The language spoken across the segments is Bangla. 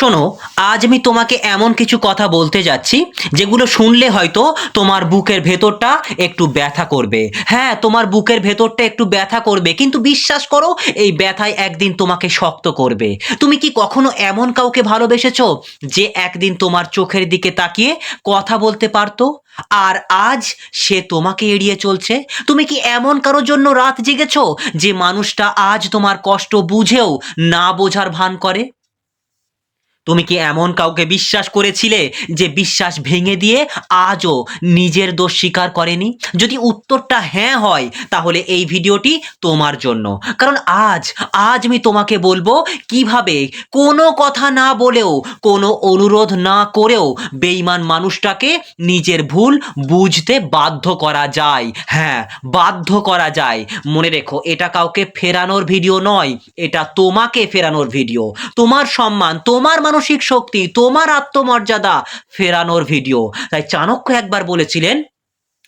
শোনো, আজ আমি তোমাকে এমন কিছু কথা বলতে যাচ্ছি, যেগুলো শুনলে হয়তো তোমার বুকের ভেতরটা একটু ব্যথা করবে। হ্যাঁ তোমার বুকের ভেতরটা একটু ব্যথা করবে, কিন্তু বিশ্বাস করো, এই ব্যথায় একদিন তোমাকে শক্ত করবে। তুমি কি কখনো এমন কাউকে ভালোবেসেছো, যে একদিন তোমার চোখের দিকে তাকিয়ে কথা বলতে পারতো? আর আজ সে তোমাকে এড়িয়ে চলছে? তুমি কি এমন কারোর জন্য রাত জেগেছো, যে মানুষটা আজ তোমার কষ্ট বুঝেও না বোঝার ভান করে? তুমি কি এমন কাউকে বিশ্বাস করেছিলে যে বিশ্বাস ভেঙে দিয়ে আজও নিজের দোষ স্বীকার করেনি? যদি উত্তরটা হ্যাঁ হয়, তাহলে এই ভিডিওটি তোমার জন্য। কারণ আজ আজ আমি তোমাকে বলব কীভাবে কোনো কথা না বলেও, কোনো অনুরোধ না করেও বেইমান মানুষটাকে নিজের ভুল বুঝতে বাধ্য করা যায়। হ্যাঁ বাধ্য করা যায়। মনে রেখো, এটা কাউকে ফেরানোর ভিডিও নয়, এটা তোমাকে ফেরানোর ভিডিও। তোমার সম্মান, তোমার মানসিক শক্তি তোমার আত্মমর্যাদা ফেরানোর ভিডিও তাই চাণক্য একবার বলেছিলেন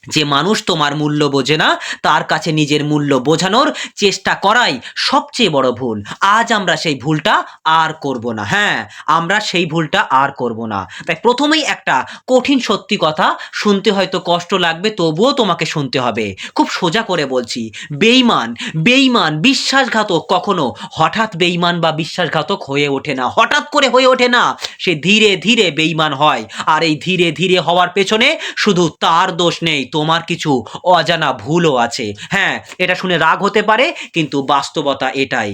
যে মানুষ তোমার মূল্য বোঝে না, তার কাছে নিজের মূল্য বোঝানোর চেষ্টা করাই সবচেয়ে বড় ভুল। আজ আমরা সেই ভুলটা আর করব না। হ্যাঁ আমরা সেই ভুলটা আর করব না। তাই প্রথমেই একটা কঠিন সত্যি কথা, শুনতে হয়তো কষ্ট লাগবে, তবুও তোমাকে শুনতে হবে। খুব সোজা করে বলছি বেইমান বেইমান বিশ্বাসঘাতক কখনো, হঠাৎ বেইমান বা বিশ্বাসঘাতক হয়ে ওঠে না। হঠাৎ করে হয়ে ওঠে না, সে ধীরে ধীরে বেইমান হয়। আর এই ধীরে ধীরে হওয়ার পেছনে শুধু তার দোষ নেই তোমার কিছু অজানা ভুলও আছে। হ্যাঁ এটা শুনে রাগ হতে পারে, কিন্তু বাস্তবতা এটাই।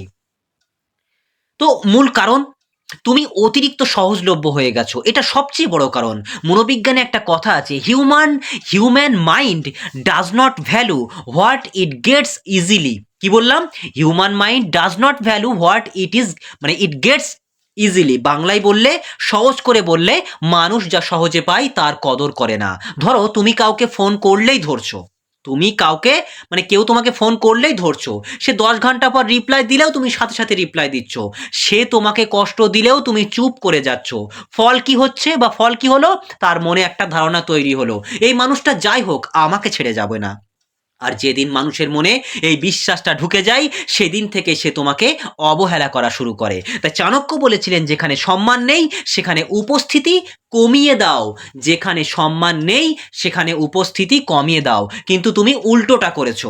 তো মূল কারণ, তুমি অতিরিক্ত সহজলভ্য হয়ে গেছো। এটা সবচেয়ে বড় কারণ। মনোবিজ্ঞানে একটা কথা আছে human human mind does not value what it gets easily কি বললাম? Human mind does not value what it is মানে ইট গেটস ইজিলি বাংলায় বললে, সহজ করে বললে, মানুষ যা সহজে পায় তার কদর করে না। ধরো, তুমি কাউকে ফোন করলেই ধরছো। তুমি কাউকে মানে কেউ তোমাকে ফোন করলেই ধরছো। সে দশ ঘণ্টা পর রিপ্লাই দিলেও তুমি সাথে সাথে রিপ্লাই দিচ্ছ। সে তোমাকে কষ্ট দিলেও তুমি চুপ করে যাচ্ছ। ফল কি হচ্ছে বা ফল কি হলো? তার মনে একটা ধারণা তৈরি হলো। এই মানুষটা যাই হোক, আমাকে ছেড়ে যাবে না। আর যেদিন মানুষের মনে এই বিশ্বাসটা ঢুকে যায়, সেদিন থেকে সে তোমাকে অবহেলা করা শুরু করে। তাই চাণক্য বলেছিলেন, যেখানে সম্মান নেই, সেখানে উপস্থিতি কমিয়ে দাও। যেখানে সম্মান নেই, সেখানে উপস্থিতি কমিয়ে দাও। কিন্তু তুমি উল্টোটা করেছ।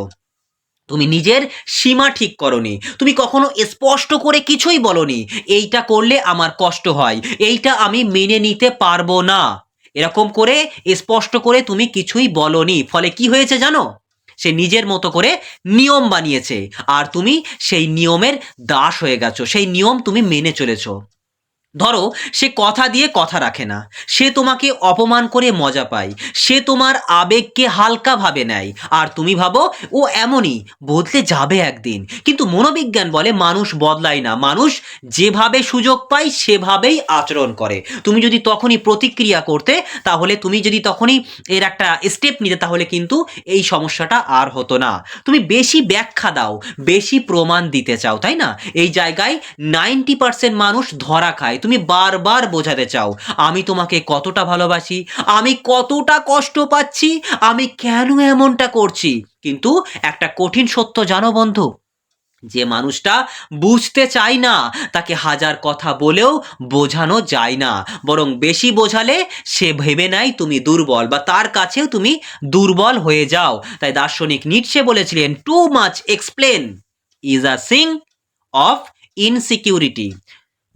তুমি নিজের সীমা ঠিক করনি। তুমি কখনো স্পষ্ট করে কিছুই বলনি, এইটা করলে আমার কষ্ট হয়, এইটা আমি মেনে নিতে পারব না। এরকম করে স্পষ্ট করে তুমি কিছুই বলনি। ফলে কি হয়েছে জানো? সে নিজের মতো করে নিয়ম বানিয়েছে। আর তুমি সেই নিয়মের দাস হয়ে গেছো। সেই নিয়ম তুমি মেনে চলেছো। ধরো, সে কথা দিয়ে কথা রাখে না। সে তোমাকে অপমান করে মজা পায়। সে তোমার আবেগকে হালকাভাবে নেয়। আর তুমি ভাবো, ও এমনই, বদলে যাবে একদিন। কিন্তু মনোবিজ্ঞান বলে মানুষ বদলায় না। মানুষ যেভাবে সুযোগ পায়, সেভাবেই আচরণ করে। তুমি যদি তখনই প্রতিক্রিয়া করতে, তাহলে তুমি যদি তখনই এর একটা স্টেপ নিতে, তাহলে কিন্তু এই সমস্যাটা আর হতো না। তুমি বেশি ব্যাখ্যা দাও, বেশি প্রমাণ দিতে চাও, তাই না? এই জায়গায় নাইনটি পার্সেন্ট মানুষ ধরা খায়। তুমি বারবার বোঝাতে চাও, আমি তোমাকে কতটা ভালোবাসি, আমি কতটা কষ্ট পাচ্ছি, আমি কেন এমনটা করছি। কিন্তু একটা কঠিন সত্য জানো বন্ধু, যে মানুষটা বুঝতে চায় না, তাকে হাজার কথা বলেও বোঝানো যায় না। বরং বেশি বোঝালে সে ভেবে নেয় তুমি দুর্বল বা তার কাছেও তুমি দুর্বল হয়ে যাও। তাই দার্শনিক নিটসে বলেছিলেন too much explain is a Singh of insecurity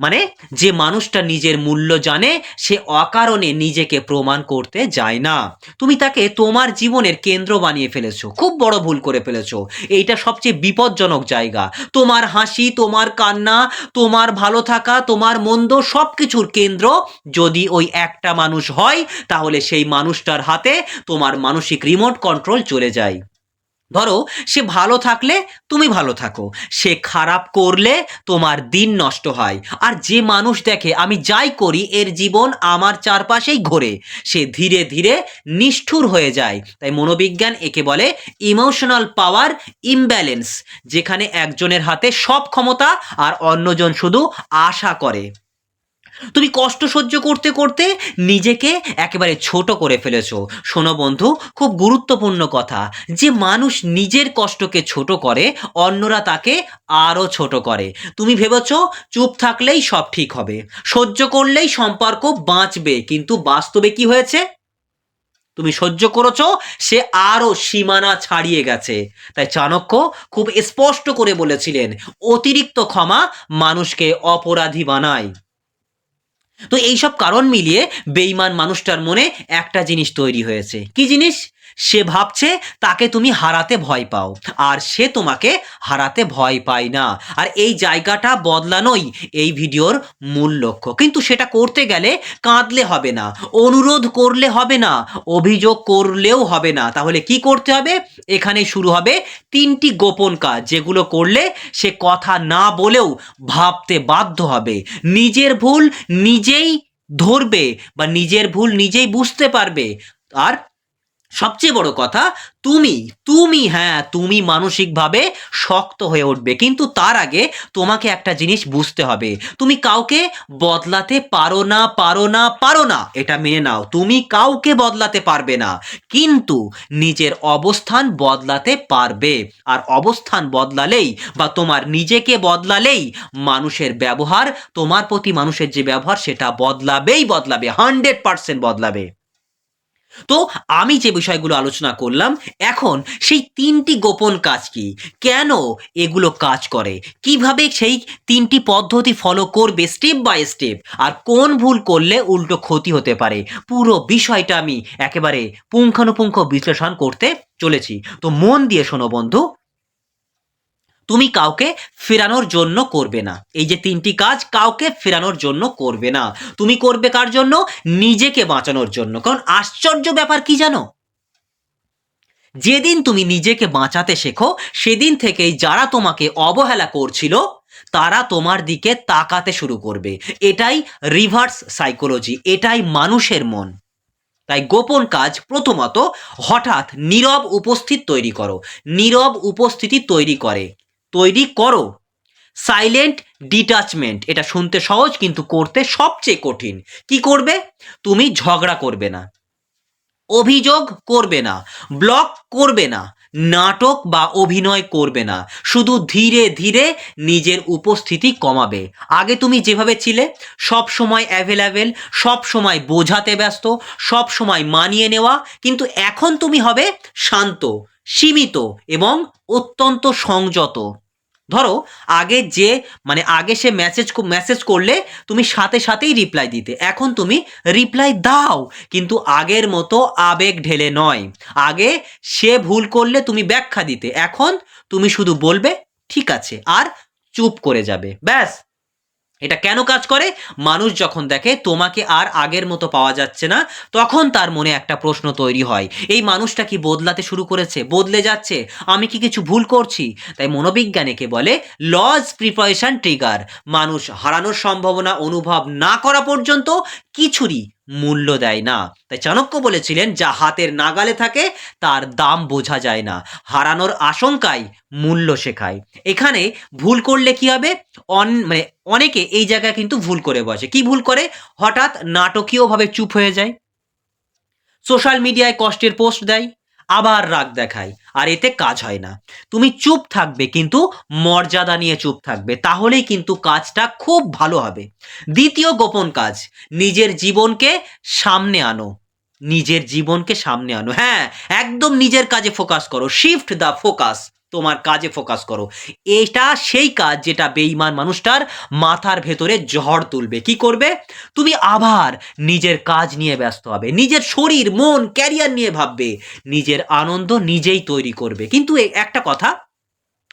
মানে যে মানুষটা নিজের মূল্য জানে, সে অকারণে নিজেকে প্রমাণ করতে যায় না। তুমি তাকে তোমার জীবনের কেন্দ্র বানিয়ে ফেলেছো, খুব বড় ভুল করে ফেলেছো। এইটা সবচেয়ে বিপজ্জনক জায়গা। তোমার হাসি, তোমার কান্না, তোমার ভালো থাকা, তোমার মন্দ সব কিছুর কেন্দ্র যদি ওই একটা মানুষ হয়, তাহলে সেই মানুষটার হাতে তোমার মানসিক রিমোট কন্ট্রোল চলে যায়। ধরো, সে ভালো থাকলে তুমি ভালো থাকো। সে খারাপ করলে তোমার দিন নষ্ট হয়। আর যে মানুষ দেখে, আমি যাই করি, এর জীবন আমার চারপাশেই ঘোরে। সে ধীরে ধীরে নিষ্ঠুর হয়ে যায়। তাই মনোবিজ্ঞান একে বলে ইমোশনাল পাওয়ার ইমব্যালেন্স, যেখানে একজনের হাতে সব ক্ষমতা আর অন্যজন শুধু আশা করে। তুমি কষ্ট সহ্য করতে করতে নিজেকে একেবারে ছোট করে ফেলেছো। শোনো বন্ধু, খুব গুরুত্বপূর্ণ কথা। যে মানুষ নিজের কষ্টকে ছোট করে, অন্যরা তাকে আরও ছোট করে। তুমি ভেবেছ চুপ থাকলেই সব ঠিক হবে। সহ্য করলেই সম্পর্ক বাঁচবে, কিন্তু বাস্তবে কি হয়েছে? তুমি সহ্য করেছ, সে আরও সীমানা ছাড়িয়ে গেছে। তাই চাণক্য খুব স্পষ্ট করে বলেছিলেন, অতিরিক্ত ক্ষমা মানুষকে অপরাধী বানায়। তো এইসব কারণ মিলিয়ে বেইমান মানুষটার মনে একটা জিনিস তৈরি হয়েছে। কি জিনিস? সে ভাবছে, তাকে তুমি হারাতে ভয় পাও, আর সে তোমাকে হারাতে ভয় পায় না। আর এই জায়গাটা বদলানোই এই ভিডিওর মূল লক্ষ্য। কিন্তু সেটা করতে গেলে কাঁদলে হবে না, অনুরোধ করলে হবে না, অভিযোগ করলেও হবে না। তাহলে কি করতে হবে? এখানে শুরু হবে তিনটি গোপন কাজ যেগুলো করলে সে কথা না বলেও ভাবতে বাধ্য হবে। নিজের ভুল নিজেই ধরবে বা নিজের ভুল নিজেই বুঝতে পারবে। আর সবচেয়ে বড় কথা, তুমি তুমি হ্যাঁ তুমি মানসিকভাবে শক্ত হয়ে উঠবে। কিন্তু তার আগে তোমাকে একটা জিনিস বুঝতে হবে। তুমি কাউকে বদলাতে পারো না পারো না পারো না, এটা মেনে নাও। তুমি কাউকে বদলাতে পারবে না, কিন্তু নিজের অবস্থান বদলাতে পারবে। আর অবস্থান বদলালেই বা তোমার নিজেকে বদলালেই মানুষের ব্যবহার, তোমার প্রতি মানুষের যে ব্যবহার, সেটা বদলাবেই বদলাবে, হান্ড্রেড পার্সেন্ট বদলাবে। তো আমি যে বিষয়গুলো আলোচনা করলাম, এখন সেই তিনটি গোপন কাজ কি? কেন এগুলো কাজ করে? কীভাবে সেই তিনটি পদ্ধতি ফলো করবে স্টেপ বাই স্টেপ আর কোন ভুল করলে উল্টো ক্ষতি হতে পারে? পুরো বিষয়টা আমি একেবারে পুঙ্খানুপুঙ্খ বিশ্লেষণ করতে চলেছি। তো মন দিয়ে শোনো বন্ধু তুমি কাউকে ফেরানোর জন্য করবে না। এই যে তিনটি কাজ, কাউকে ফেরানোর জন্য করবে না। তুমি করবে কার জন্য? নিজেকে বাঁচানোর জন্য। কারণ আশ্চর্য ব্যাপার কি জানো? যেদিন তুমি নিজেকে বাঁচাতে শেখো, সেদিন থেকেই যারা তোমাকে অবহেলা করছিল, তারা তোমার দিকে তাকাতে শুরু করবে। এটাই রিভার্স সাইকোলজি, এটাই মানুষের মন। তাই গোপন কাজ প্রথমত হঠাৎ নীরব উপস্থিত তৈরি করো। নীরব উপস্থিতি তৈরি করে। তৈরি করো। সাইলেন্ট ডিটাচমেন্ট এটা শুনতে সহজ কিন্তু করতে সবচেয়ে কঠিন। কি করবে? তুমি ঝগড়া করবে না। অভিযোগ করবে না। ব্লক করবে না। নাটক বা অভিনয় করবে না। শুধু ধীরে ধীরে নিজের উপস্থিতি কমাবে। আগে তুমি যেভাবে ছিলে, সব সময় অ্যাভেলেবেল সব সময় বোঝাতে ব্যস্ত, সব সময় মানিয়ে নেওয়া, কিন্তু এখন তুমি হবে শান্ত। সীমিত এবং অত্যন্ত সংযত। ধরো, আগে যে মানে আগে সে মেসেজ মেসেজ করলে তুমি সাথে সাথেই রিপ্লাই দিতে। এখন তুমি রিপ্লাই দাও, কিন্তু আগের মতো আবেগ ঢেলে নয়। আগে সে ভুল করলে তুমি ব্যাখ্যা দিতে। এখন তুমি শুধু বলবে, ঠিক আছে। আর চুপ করে যাবে। ব্যাস। এটা কেন কাজ করে? মানুষ যখন দেখে তোমাকে আর আগের মতো পাওয়া যাচ্ছে না, তখন তার মনে একটা প্রশ্ন তৈরি হয়। এই মানুষটা কি বদলাতে শুরু করেছে? বদলে যাচ্ছে? আমি কি কিছু ভুল করছি? তাই মনোবিজ্ঞানীকে বলে লজ প্রিপারেশন ট্রিগার মানুষ হারানোর সম্ভাবনা অনুভব না করা পর্যন্ত কিছুরই মূল্য দেয় না। তাই চাণক্য বলেছিলেন, যা হাতের নাগালে থাকে, তার দাম বোঝা যায় না। হারানোর আশঙ্কায় মূল্য শেখায়। এখানে ভুল করলে কি হবে? অন মানে অনেকে এই জায়গায় কিন্তু ভুল করে বসে। কি ভুল করে? হঠাৎ নাটকীয়ভাবে চুপ হয়ে যায়। সোশ্যাল মিডিয়ায় কষ্টের পোস্ট দেয়, আবার রাগ দেখায়। আর এতে কাজ হয় না। তুমি চুপ থাকবে কিন্তু মর্যাদা নিয়ে চুপ থাকবে, তাহলেই কিন্তু কাজটা খুব ভালো হবে। দ্বিতীয় গোপন কাজ, নিজের জীবনকে সামনে আনো। নিজের জীবনকে সামনে আনো। হ্যাঁ একদম নিজের কাজে ফোকাস করো। শিফট দ্য ফোকাস তোমার কাজে ফোকাস করো। এটা সেই কাজ যেটা বেইমান মানুষটার মাথার ভেতরে ঝড় তুলবে। কি করবে? তুমি আবার নিজের কাজ নিয়ে ব্যস্ত হবে। নিজের শরীর, মন ক্যারিয়ার নিয়ে ভাববে। নিজের আনন্দ নিজেই তৈরি করবে। কিন্তু একটা কথা,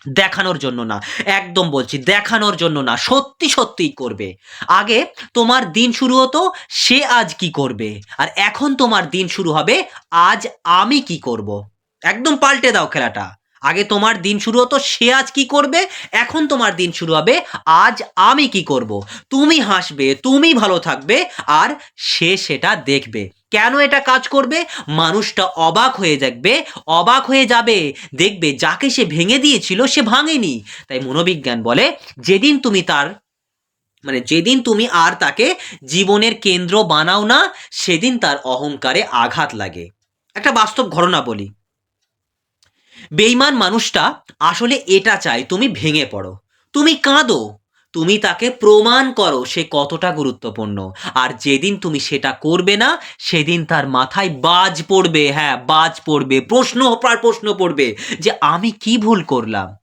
দেখানোর জন্য না। একদম বলছি, দেখানোর জন্য না। সত্যি সত্যিই করবে। আগে তোমার দিন শুরু হতো, সে আজ কি করবে? আর এখন তোমার দিন শুরু হবে, আজ আমি কি করব? একদম পাল্টে দাও খেলাটা। আগে তোমার দিন শুরু হতো, সে আজ কি করবে? এখন তোমার দিন শুরু হবে, আজ আমি কি করব? তুমি হাসবে, তুমি ভালো থাকবে, আর সে সেটা দেখবে। কেন এটা কাজ করবে? মানুষটা অবাক হয়ে দেখবে, অবাক হয়ে যাবে, দেখবে যাকে সে ভেঙে দিয়েছিল, সে ভাঙেনি। তাই মনোবিজ্ঞান বলে, যেদিন তুমি তার মানে যেদিন তুমি আর তাকে জীবনের কেন্দ্র বানাও না, সেদিন তার অহংকারে আঘাত লাগে। একটা বাস্তব ঘটনা বলি। বেইমান মানুষটা আসলে এটা চায়, তুমি ভেঙে পড়ো। তুমি কাঁদো। তুমি তাকে প্রমাণ করো সে কতটা গুরুত্বপূর্ণ। আর যেদিন তুমি সেটা করবে না, সেদিন তার মাথায় বাজ পড়বে হ্যাঁ বাজ পড়বে, প্রশ্ন পর প্রশ্ন পড়বে যে আমি কি ভুল করলাম।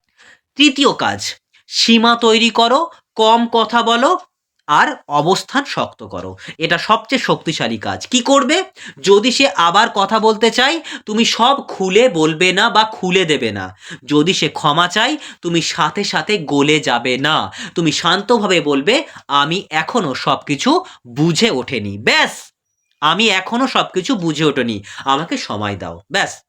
তৃতীয় কাজ, সীমা তৈরি করো, কম কথা বলো আর অবস্থান শক্ত করো। এটা সবচেয়ে শক্তিশালী কাজ। কি করবে? যদি সে আবার কথা বলতে চায়, তুমি সব খুলে বলবে না বা খুলে দেবে না। যদি সে ক্ষমা চায়, তুমি সাথে সাথে গলে যাবে না। তুমি শান্তভাবে বলবে, আমি এখনও সবকিছু বুঝে ওঠেনি। ব্যাস! আমি এখনও সবকিছু বুঝে ওঠেনি। আমাকে সময় দাও। ব্যাস!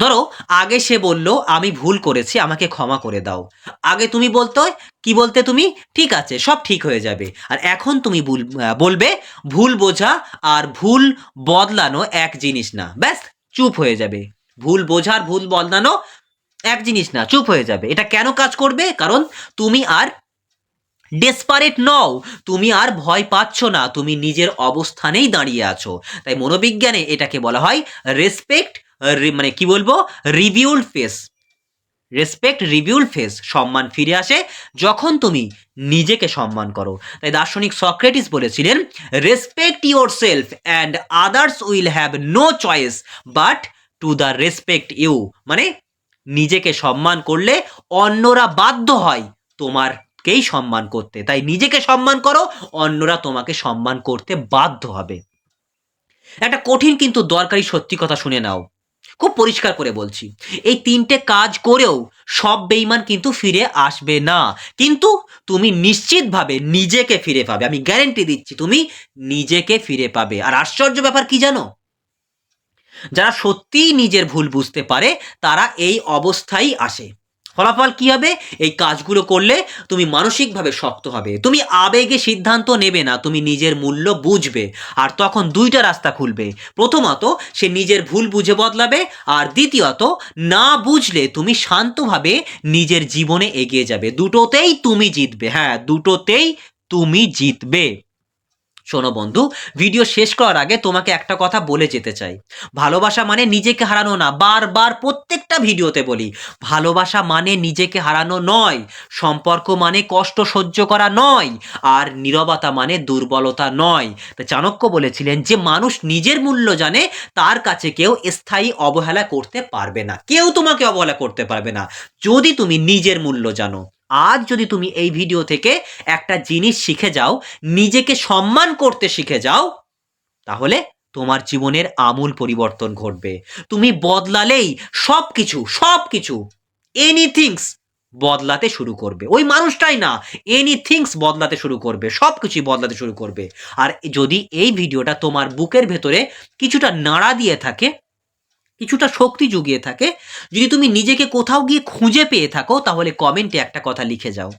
ধরো, আগে সে বলল, আমি ভুল করেছি, আমাকে ক্ষমা করে দাও। আগে তুমি বলতো, কি বলতে তুমি? ঠিক আছে, সব ঠিক হয়ে যাবে। আর এখন তুমি বলবে, ভুল বোঝা আর ভুল বদলানো এক জিনিস না। ব্যাস, চুপ হয়ে যাবে। ভুল বোঝার ভুল বদলানো এক জিনিস না, চুপ হয়ে যাবে। এটা কেন কাজ করবে? কারণ তুমি আর ডেসপারেট নও, তুমি আর ভয় পাচ্ছ না, তুমি নিজের অবস্থানেই দাঁড়িয়ে আছো। তাই মনোবিজ্ঞানে এটাকে বলা হয় রেসপেক্ট মানে কি বলব? Reviewal face respect reviewal face সম্মান ফিরে আসে যখন তুমি নিজেকে সম্মান করো। তাই দার্শনিক সক্রেটিস বলেছিলেন respect yourself and others will have no choice but to the respect you মানে নিজেকে সম্মান করলে অন্যরা বাধ্য হয় তোমারকেই সম্মান করতে। তাই নিজেকে সম্মান করো, অন্যরা তোমাকে সম্মান করতে বাধ্য হবে। একটা কঠিন কিন্তু দরকারি সত্যি কথা শুনে নাও। খুব পরিষ্কার করে বলছি। এই তিনটে কাজ করেও সব বেইমান কিন্তু ফিরে আসবে না। কিন্তু তুমি নিশ্চিতভাবে নিজেকে ফিরে পাবে। আমি গ্যারেন্টি দিচ্ছি, তুমি নিজেকে ফিরে পাবে। আর আশ্চর্য ব্যাপার কি জানো? যারা সত্যিই নিজের ভুল বুঝতে পারে, তারা এই অবস্থায় আসে। ফলাফল কি হবে? এই কাজগুলো করলে তুমি মানসিকভাবে শক্ত হবে। তুমি আবেগে সিদ্ধান্ত নেবে না, তুমি নিজের মূল্য বুঝবে আর তখন দুইটা রাস্তা খুলবে। প্রথমত, সে নিজের ভুল বুঝে বদলাবে আর দ্বিতীয়ত, না বুঝলে তুমি শান্তভাবে নিজের জীবনে এগিয়ে যাবে। দুটোতেই তুমি জিতবে। হ্যাঁ দুটোতেই তুমি জিতবে। শোনো বন্ধু ভিডিও শেষ করার আগে তোমাকে একটা কথা বলে যেতে চাই। ভালোবাসা মানে নিজেকে হারানো না, বারবার প্রত্যেকটা ভিডিওতে বলি, ভালোবাসা মানে নিজেকে হারানো নয়, সম্পর্ক মানে কষ্ট সহ্য করা নয়, আর নীরবতা মানে দুর্বলতা নয়। তা চাণক্য বলেছিলেন যে, মানুষ নিজের মূল্য জানে, তার কাছে কেউ স্থায়ী অবহেলা করতে পারবে না, কেউ তোমাকে অবহেলা করতে পারবে না, যদি তুমি নিজের মূল্য জানো। আজ যদি তুমি এই ভিডিও থেকে একটা জিনিস শিখে যাও, নিজেকে সম্মান করতে শিখে যাও, তাহলে তোমার জীবনের আমূল পরিবর্তন ঘটবে। তুমি বদলালেই সব কিছু সব কিছু এনিথিংস বদলাতে শুরু করবে। ওই মানুষটাই না এনিথিংস বদলাতে শুরু করবে সব কিছুই বদলাতে শুরু করবে। আর যদি এই ভিডিওটা তোমার বুকের ভেতরে কিছুটা নাড়া দিয়ে থাকে কিছুটা শক্তি জুগিয়ে থাকে। যদি তুমি নিজেকে কোথাও গিয়ে খুঁজে পেয়ে থাকো, তাহলে কমেন্টে একটা কথা লিখে যাও।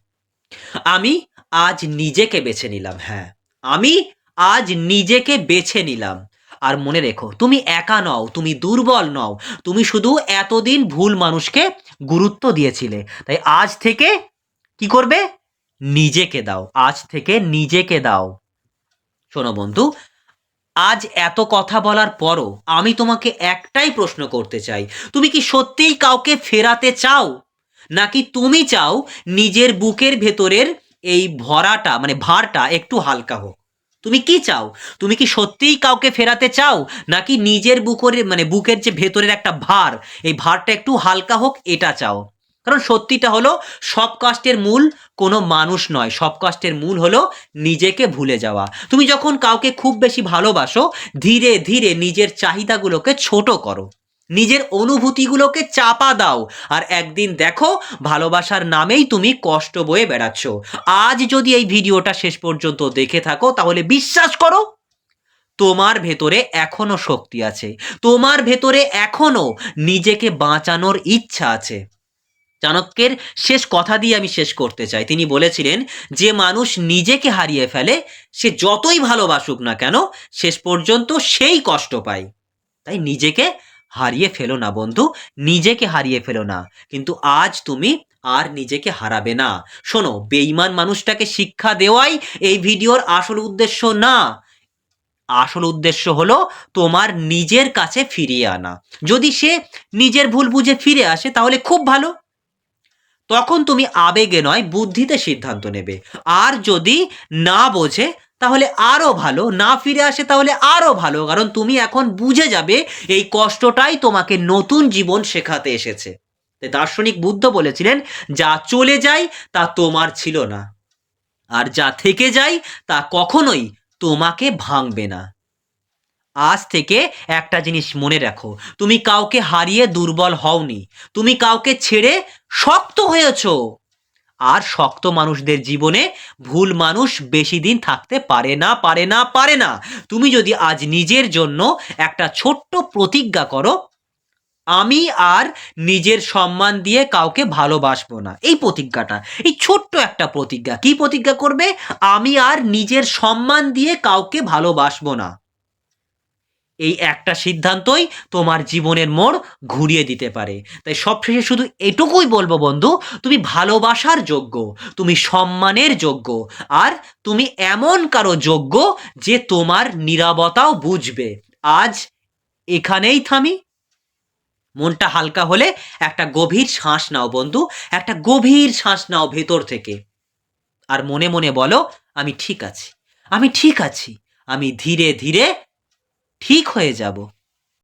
আমি আজ নিজেকে বেছে নিলাম হ্যাঁ। আমি আজ নিজেকে বেছে নিলাম। আর মনে রেখো, তুমি একা নও, তুমি দুর্বল নও। তুমি শুধু এতদিন ভুল মানুষকে গুরুত্ব দিয়েছিলে। তাই আজ থেকে কি করবে? নিজেকে দাও। আজ থেকে নিজেকে দাও। শোনো বন্ধু আজ এত কথা বলার পরও আমি তোমাকে একটাই প্রশ্ন করতে চাই। তুমি কি সত্যিই কাউকে ফেরাতে চাও? নাকি তুমি চাও নিজের বুকের ভেতরের এই ভরাটা মানে ভারটা একটু হালকা হোক? তুমি কি চাও? তুমি কি সত্যিই কাউকে ফেরাতে চাও? নাকি নিজের বুকের মানে বুকের যে ভেতরের একটা ভার, এই ভারটা একটু হালকা হোক, এটা চাও? কারণ সত্যিটা হলো, সব কষ্টের মূল কোনো মানুষ নয়। সব কষ্টের মূল হলো নিজেকে ভুলে যাওয়া। তুমি যখন কাউকে খুব বেশি ভালোবাসো, ধীরে ধীরে নিজের চাহিদাগুলোকে ছোট করো। নিজের অনুভূতিগুলোকে চাপা দাও। আর একদিন দেখো, ভালোবাসার নামেই তুমি কষ্ট বয়ে বেড়াচ্ছ। আজ যদি এই ভিডিওটা শেষ পর্যন্ত দেখে থাকো, তাহলে বিশ্বাস করো, তোমার ভেতরে এখনও শক্তি আছে। তোমার ভেতরে এখনও নিজেকে বাঁচানোর ইচ্ছা আছে। চাণক্যের শেষ কথা দিয়ে আমি শেষ করতে চাই। তিনি বলেছিলেন, যে মানুষ নিজেকে হারিয়ে ফেলে, সে যতই ভালোবাসুক না কেন, শেষ পর্যন্ত সেই কষ্ট পায়। তাই নিজেকে হারিয়ে ফেলো না বন্ধু, নিজেকে হারিয়ে ফেলো না। কিন্তু আজ তুমি আর নিজেকে হারাবে না। শোনো, বেঈমান মানুষটাকে শিক্ষা দেওয়াই এই ভিডিওর আসল উদ্দেশ্য না। আসল উদ্দেশ্য হলো তোমার নিজের কাছে ফিরিয়ে আনা। যদি সে নিজের ভুল বুঝে ফিরে আসে, তাহলে খুব ভালো। তখন তুমি আবেগে নয়, বুদ্ধিতে সিদ্ধান্ত নেবে। আর যদি না বোঝে, তাহলে আরও ভালো। না ফিরে আসে, তাহলে আরও ভালো। কারণ তুমি এখন বুঝে যাবে এই কষ্টটাই তোমাকে নতুন জীবন শেখাতে এসেছে। তাই দার্শনিক বুদ্ধ বলেছিলেন, যা চলে যায়, তা তোমার ছিল না। আর যা থেকে যায়, তা কখনোই তোমাকে ভাঙবে না। আজ থেকে একটা জিনিস মনে রাখো। তুমি কাউকে হারিয়ে দুর্বল হওনি। তুমি কাউকে ছেড়ে শক্ত হয়েছো। আর শক্ত মানুষদের জীবনে ভুল মানুষ বেশি দিন থাকতে পারে না পারে না পারে না। তুমি যদি আজ নিজের জন্য একটা ছোট্ট প্রতিজ্ঞা করো, আমি আর নিজের সম্মান দিয়ে কাউকে ভালোবাসবো না। এই প্রতিজ্ঞাটা, এই ছোট্ট একটা প্রতিজ্ঞা। কি প্রতিজ্ঞা করবে? আমি আর নিজের সম্মান দিয়ে কাউকে ভালোবাসবো না। এই একটা সিদ্ধান্তই তোমার জীবনের মোড় ঘুরিয়ে দিতে পারে। তাই সবশেষে শুধু এটুকুই বলব বন্ধু, তুমি ভালোবাসার যোগ্য, তুমি সম্মানের যোগ্য, আর তুমি এমন কারও যোগ্য যে তোমার নিরাপত্তাও বুঝবে। আজ এখানেই থামি। মনটা হালকা হলে একটা গভীর শ্বাস নাও বন্ধু, একটা গভীর শ্বাস নাও ভেতর থেকে। আর মনে মনে বলো, আমি ঠিক আছি, আমি ঠিক আছি, আমি ধীরে ধীরে ঠিক হয়ে যাব।